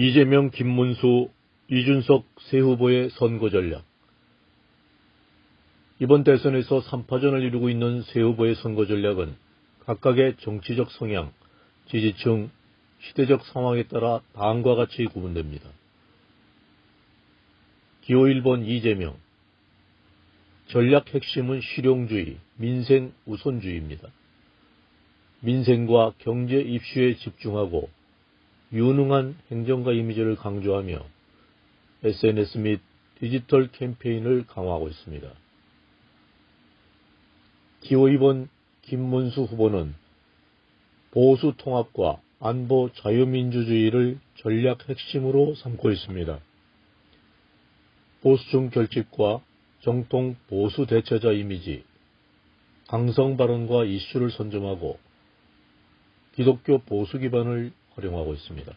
이재명, 김문수, 이준석 세 후보의 선거 전략. 이번 대선에서 3파전을 이루고 있는 세 후보의 선거 전략은 각각의 정치적 성향, 지지층, 시대적 상황에 따라 다음과 같이 구분됩니다. 기호 1번 이재명. 전략 핵심은 실용주의, 민생 우선주의입니다. 민생과 경제 입슈에 집중하고 유능한 행정가 이미지를 강조하며 SNS 및 디지털 캠페인을 강화하고 있습니다. 기호 2번 김문수 후보는 보수 통합과 안보 자유민주주의를 전략 핵심으로 삼고 있습니다. 보수층 결집과 정통 보수 대처자 이미지, 강성 발언과 이슈를 선점하고 기독교 보수 기반을 활용하고 있습니다.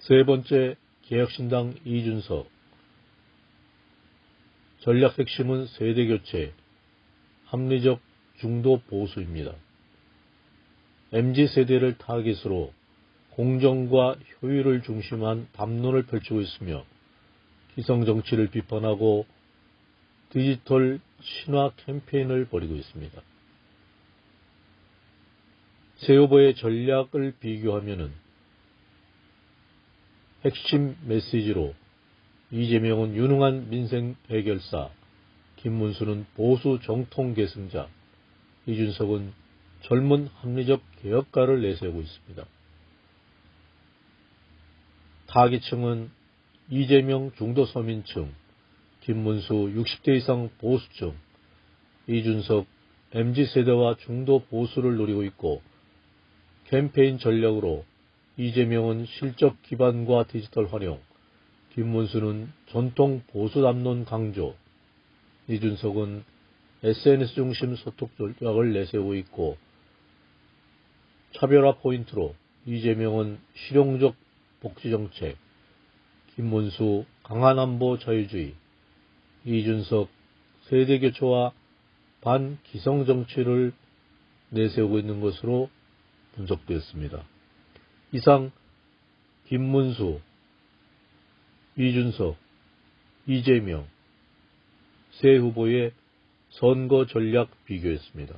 세 번째, 개혁신당 이준석. 전략 핵심은 세대 교체, 합리적 중도 보수입니다. MZ세대를 타깃으로 공정과 효율을 중심한 담론을 펼치고 있으며 기성 정치를 비판하고 디지털 신화 캠페인을 벌이고 있습니다. 세 후보의 전략을 비교하면 핵심 메시지로 이재명은 유능한 민생 해결사, 김문수는 보수 정통 계승자, 이준석은 젊은 합리적 개혁가를 내세우고 있습니다. 타깃층은 이재명 중도 서민층, 김문수 60대 이상 보수층, 이준석 MZ세대와 중도 보수를 노리고 있고 캠페인 전략으로 이재명은 실적 기반과 디지털 활용, 김문수는 전통 보수 담론 강조, 이준석은 SNS 중심 소통 전략을 내세우고 있고 차별화 포인트로 이재명은 실용적 복지정책, 김문수 강한 안보 자유주의, 이준석 세대교체와 반기성정치를 내세우고 있는 것으로 분석되었습니다. 이상 김문수, 이준석, 이재명 세 후보의 선거 전략 비교했습니다.